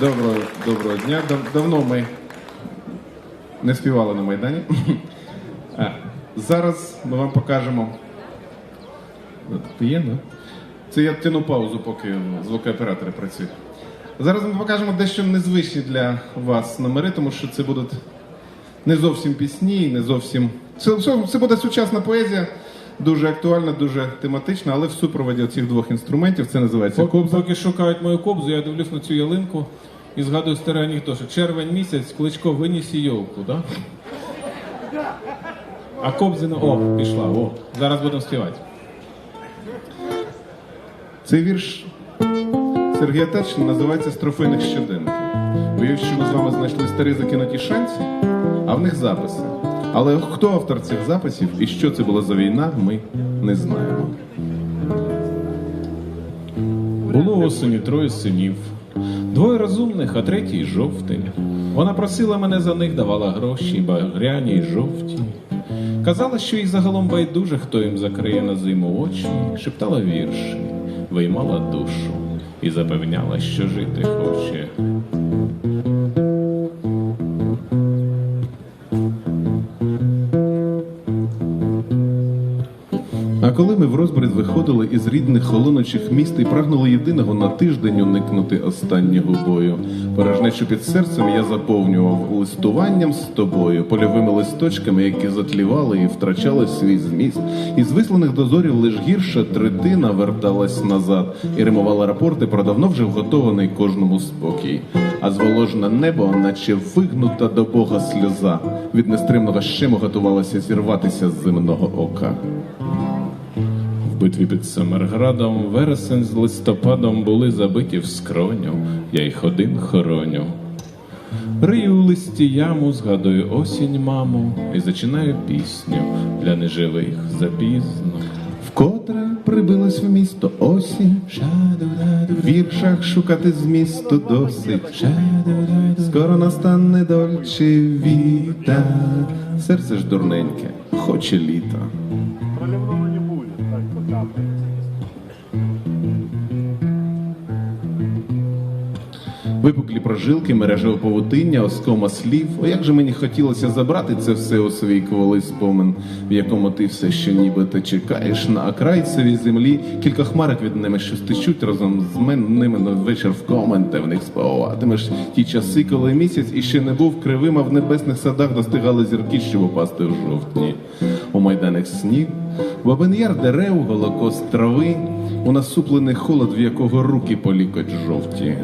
Доброго, доброго дня. Дав- Давно ми не співали на Майдані. А, Зараз ми вам покажемо. Є, да? Це я тяну паузу, поки звукооператори працюють. Зараз ми покажемо дещо незвичні для вас номери, тому що це будуть не зовсім пісні, не зовсім. Це, це буде сучасна поезія, дуже актуальна, дуже тематична, але в супроводі цих двох інструментів це називається Поки, кобза. поки шукають мою кобзу, я дивлюсь на цю ялинку і згадую старий анекдот, що червень місяць, кличко виніс йолку, да? А кобзина, о, пішла, о, зараз будемо співати. Цей вірш Сергія Тачна називається «З трофейних щоденників. Уявіть, що ми з вами знайшли старі закинуті шанці, а в них записи. Але хто автор цих записів і що це була за війна, ми не знаємо. Було осені троє синів, двоє розумних, а третій жовтень. Вона просила мене за них, давала гроші, багряні й жовті. Казала, що їй загалом байдуже, хто їм закриє на зиму очі, шептала вірші, виймала душу і запевняла, що жити хоче. Виходили із рідних холоночих міст і прагнули єдиного на тиждень уникнути останнього бою, порожнечу під серцем я заповнював листуванням з тобою, польовими листочками, які затлівали і втрачали свій зміст. Із висланих дозорів лиш гірша третина верталась назад і римувала рапорти про давно вже вготований кожному спокій. А зволожене небо, наче вигнута до Бога сльоза, від нестримного щему готувалося зірватися з земного ока. Битві під Самарградом вересень з листопадом були забиті в скроню, я їх один хороню. Рию листі яму, згадую осінь, маму, і зачинаю пісню для неживих запізно. Вкотре прибилась в місто осінь, в віршах шукати змісту досить. Скоро настане дольче віта, серце ж дурненьке, хоче літа. Випуклі прожилки, мережеве павутиння, оскома слів. О, як же мені хотілося забрати це все у свій кволий спомин, в якому ти все ще нібито чекаєш на окрайцевій землі. Кілька хмарок від ними, що стичуть разом з мен- ними на вечір в комен, та в них спаватимеш ті часи, коли місяць іще не був кривим, а в небесних садах достигали зірки, щоб опасти в жовтні. У майданах снів, бабин яр дерев, голокост трави, у насуплений холод, в якого руки полікоть жовті.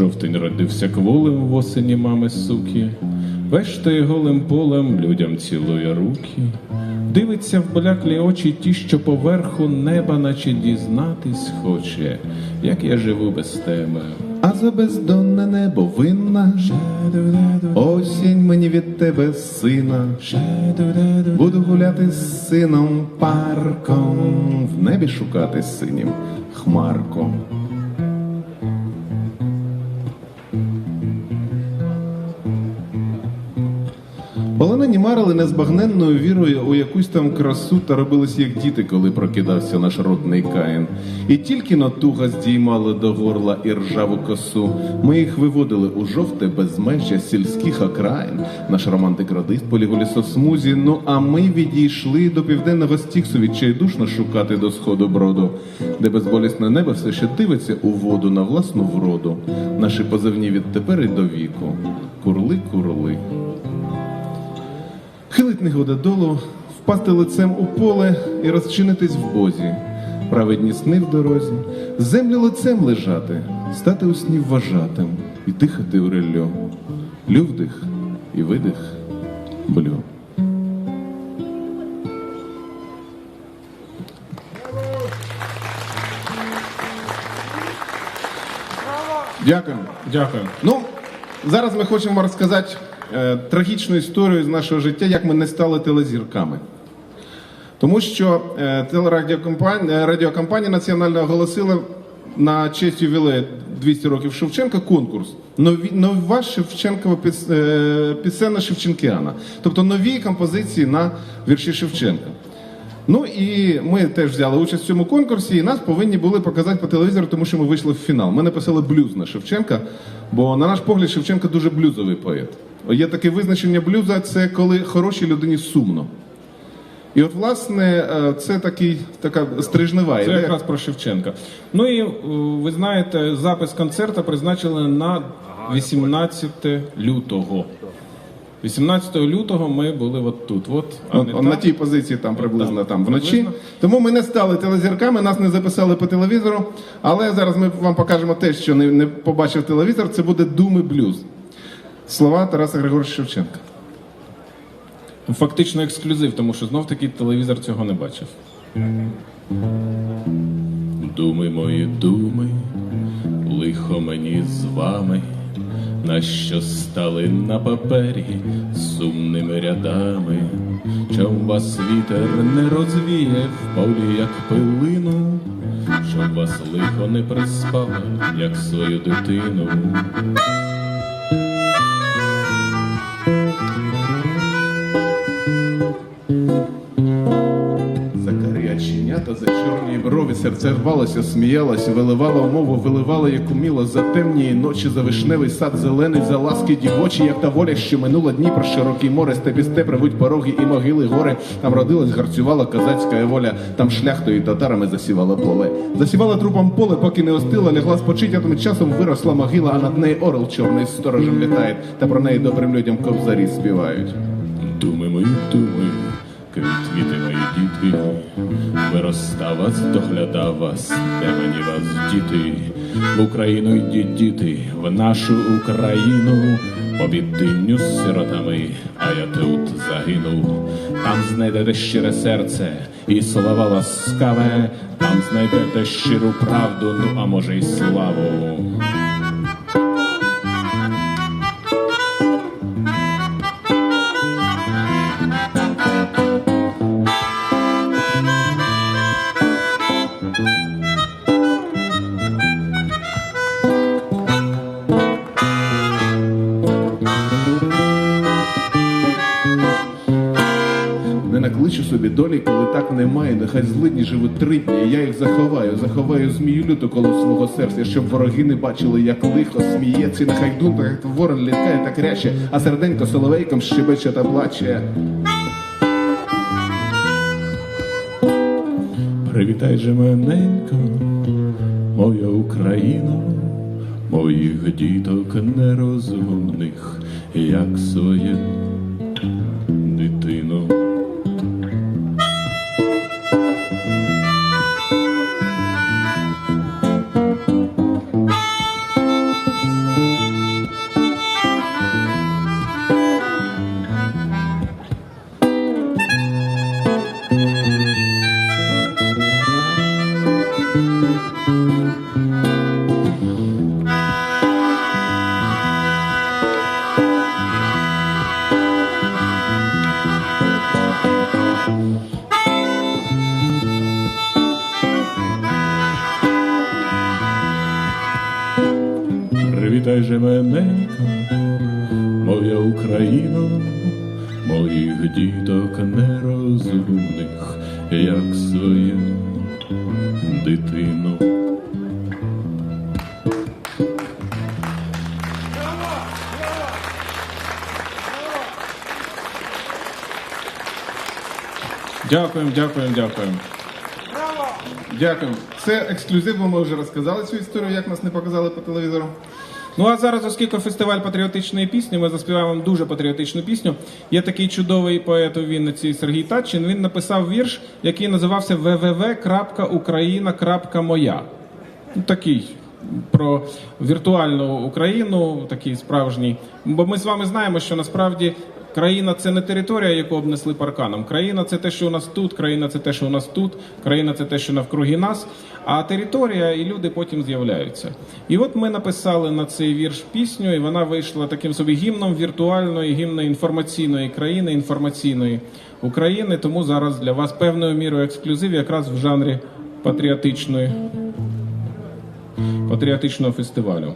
Жовтень родився кволим в осені мами суки, вештає голим полем, людям цілує руки, дивиться в бляклі очі ті, що поверху неба, наче дізнатись хоче, як я живу без тебе. А за бездонне небо винна. Осінь мені від тебе сина. Буду гуляти з сином парком В небі шукати синім хмарком Полонені марили незбагненною вірою у якусь там красу та робились як діти, коли прокидався наш родний Каїн. І тільки натуга здіймали до горла і ржаву косу. Ми їх виводили у жовте безмежжя сільських окраїн. Наш романтик радист поліг у лісосмузі. Ну а ми відійшли до південного стіксу відчайдушно шукати до сходу броду, де безболісне небо все ще дивиться у воду на власну вроду. Наші позивні відтепер і до віку. Курли, курли. Хилить негода долу, впасти лицем у поле і розчинитись в бозі, праведні сни в дорозі, землю лицем лежати, стати у сні вважатим і дихати в реллю. Лювдих і видих блю. Дякую. Дякую. Ну, зараз ми хочемо розказати трагічну історію з нашого життя, як ми не стали телезірками. Тому що е, телерадіокомпанія радіокомпанія національна оголосила на честь ювілею 200 років Шевченка конкурс. Нова Шевченкова е, пісенна Шевченкіана. Тобто нові композиції на вірші Шевченка. Ну і ми теж взяли участь в цьому конкурсі, і нас повинні були показати по телевізору, тому що ми вийшли в фінал. Ми написали блюз на Шевченка, бо на наш погляд Шевченко дуже блюзовий поет. Є таке визначення блюза це коли хорошій людині сумно. І от, власне, е, це такий, така стрижнева Це ідея. якраз про Шевченка. Ну і е, ви знаєте, запис концерту призначили на 18 лютого. 18 лютого ми були от тут. От, а не от на тій позиції там приблизно там, там вночі. приблизно. Тому ми не стали телезірками, нас не записали по телевізору. Але зараз ми вам покажемо те, що не, не побачив телевізор. Це буде думи блюз. Слова Тараса Григоровича Шевченка. Фактично ексклюзив, тому що знов таки телевізор цього не бачив. Думи мої, думи, лихо мені з вами, на що стали на папері сумними рядами, Чом вас вітер не розвіє в полі, як пилину, щоб вас лихо не приспало, як свою дитину. За чорні брові, серце рвалося, сміялося, виливала мову, виливала, як уміла, за темні ночі, за вишневий сад зелений, за ласки дівочі, як та воля, що минула Дніпро, широкий море, степі степ ревуть пороги і могили гори. Там родилась, гарцювала козацька воля, там шляхтою татарами засівала поле. Засівала трупом поле, поки не остила, лягла спочить, а тим часом виросла могила, а над нею орел чорний сторожем літає, та про неї добрим людям ковзарі співають. Думи мої, думи, квіти мої діти, вироста вас, догляда вас, де мені вас діти, в Україну йдіть діти, в нашу Україну, по бідинню з сиротами, а я тут загинув. Там знайдете щире серце і слова ласкаве, там знайдете щиру правду, ну а може й славу. Так немає. Нехай злидні живуть три дні. Я їх заховаю, заховаю змію люту коло свого серця, щоб вороги не бачили, як лихо сміється. Нехай дунта, як ворон літкає та кряче, а серденько соловейком щебече та плаче. Привітай же мененько, моя Україна, моїх діток нерозумних, як своє діток нерозумних, як своє дитину. Дякуємо, дякуємо, дякуємо. Дякую. Це ексклюзив, бо ми вже розказали цю історію, як нас не показали по телевізору. Ну а зараз, оскільки фестиваль патріотичної пісні, ми заспіваємо дуже патріотичну пісню. Є такий чудовий поет у Вінниці Сергій Татчин. Він написав вірш, який називався www.україна.моя. Ну, такий про віртуальну Україну, такий справжній. Бо ми з вами знаємо, що насправді країна це не територія, яку обнесли парканом. Країна це те, що у нас тут, країна це те, що у нас тут, країна це те, що навкруги нас. А територія і люди потім з'являються. І от ми написали на цей вірш пісню, і вона вийшла таким собі гімном віртуальної, гімної інформаційної країни, інформаційної України. Тому зараз для вас певною мірою ексклюзив, якраз в жанрі патріотичної патріотичного фестивалю.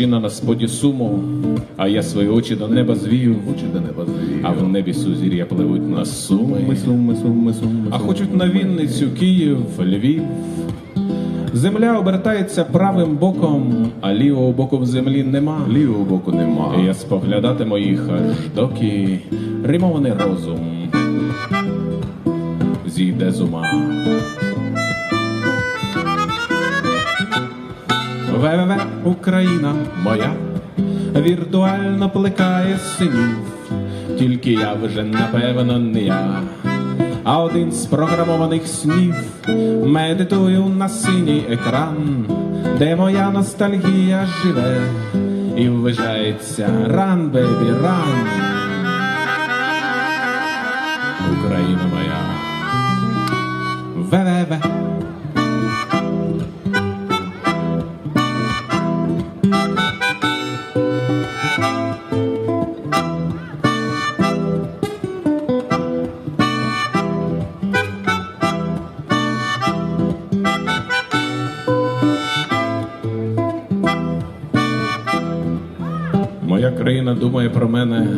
Батьківщина на споді суму, а я свої очі до неба звів, Очі до неба звію. а в небі сузір'я пливуть на суми. Ми сум, ми сум, ми сум, ми А хочуть на Вінницю, Київ, Львів. Земля обертається правим боком, а лівого боку в землі нема. Лівого боку нема. І я споглядатиму їх аж доки римований розум зійде з ума. ВВВ Україна моя віртуально плекає синів, тільки я вже напевно не я, а один з програмованих снів медитую на синій екран, де моя ностальгія живе і ввижається ран, бебі, ран. Україна моя. ВВВ. Моя думає про мене,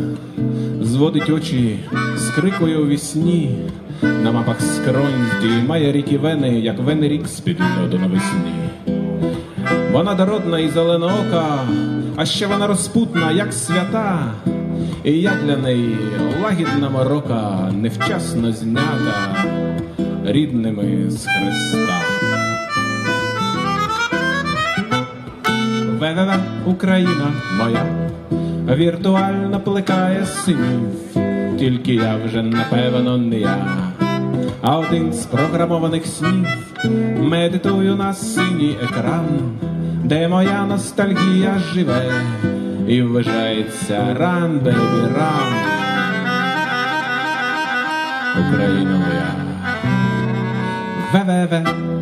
зводить очі, скрикує у вісні. На мапах скронь здіймає ріки вени, як вени рік з-під льоду навесні. Вона дородна і зеленоока, а ще вона розпутна, як свята. І я для неї лагідна морока, невчасно знята рідними з Христа. ВВВ Україна моя віртуально плекає синів, тільки я вже напевно не я, а один з програмованих снів медитую на синій екран, де моя ностальгія живе і вважається ран, бебі, ран. Україна моя. ВВВ.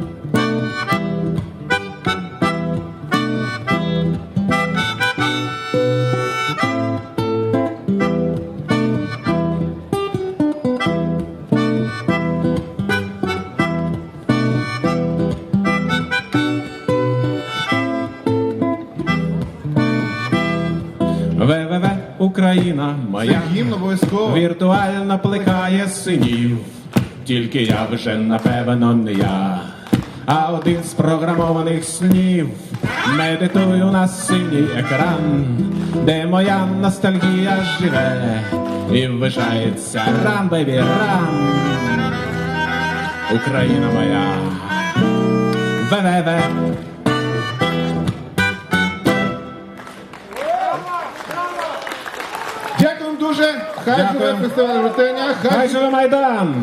Україна моя Гімн обов'язково. віртуально плекає синів, тільки я вже напевно не я, а один з програмованих снів медитую на синій екран, де моя ностальгія живе і вважається ран, бебі, ран. Україна моя. ВВВ. Дуже. Хай Дякую. живе фестиваль Рутеня. Хай живе Майдан!